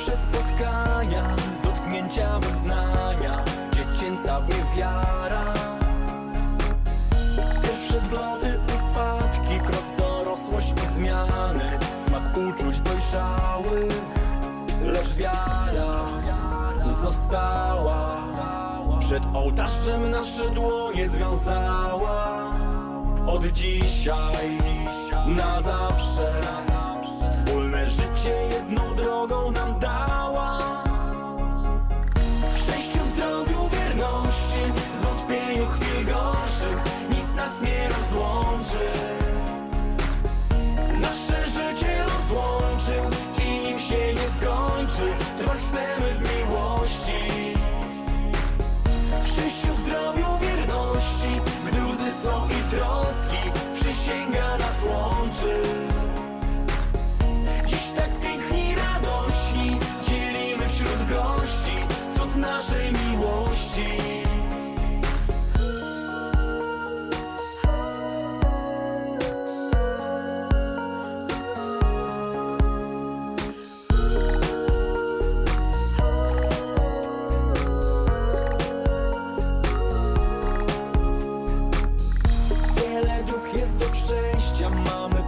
pierwsze spotkania Dotknięcia wyznania Dziecięca w niewiara Pierwsze zloty, upadki Krok dorosłość i zmiany Smak uczuć dojrzałych Lecz wiara została. Przed ołtarzem nasze dłonie związała. Od dzisiaj na zawsze Wspólne życie jedną drogą nam troski Przysięga nas łączy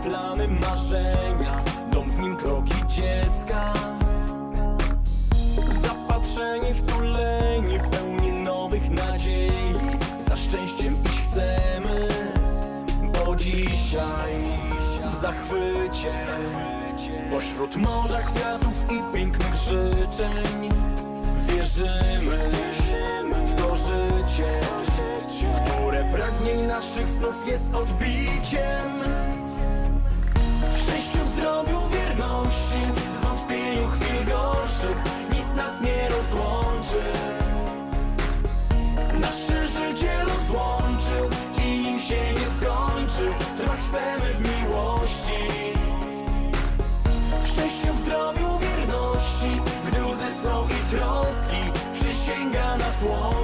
plany, marzenia Dom w nim kroki dziecka. Zapatrzeni, wtuleni Pełni nowych nadziei. Za szczęściem iść chcemy Bo dzisiaj w zachwycie. Pośród morza kwiatów i pięknych życzeń Wierzymy w to życie które pragnień naszych snów jest odbiciem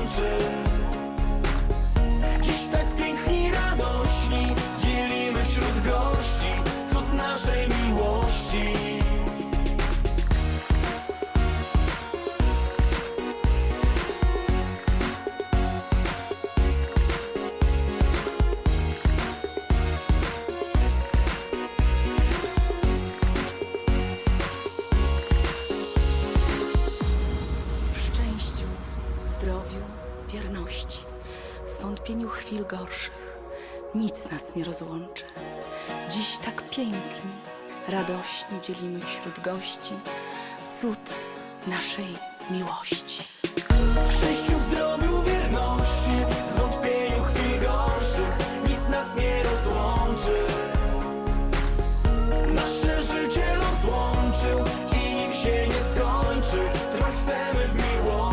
nas zwątpieniu chwil gorszych nic nas nie rozłączy. Dziś tak piękni, radośnie dzielimy wśród gości cud naszej miłości. Szczęściu, zdrowiu, wierności, zwątpieniu chwil gorszych nic nas nie rozłączy. Nasze życie rozłączył i nim się nie skończy, trwać chcemy w miłości.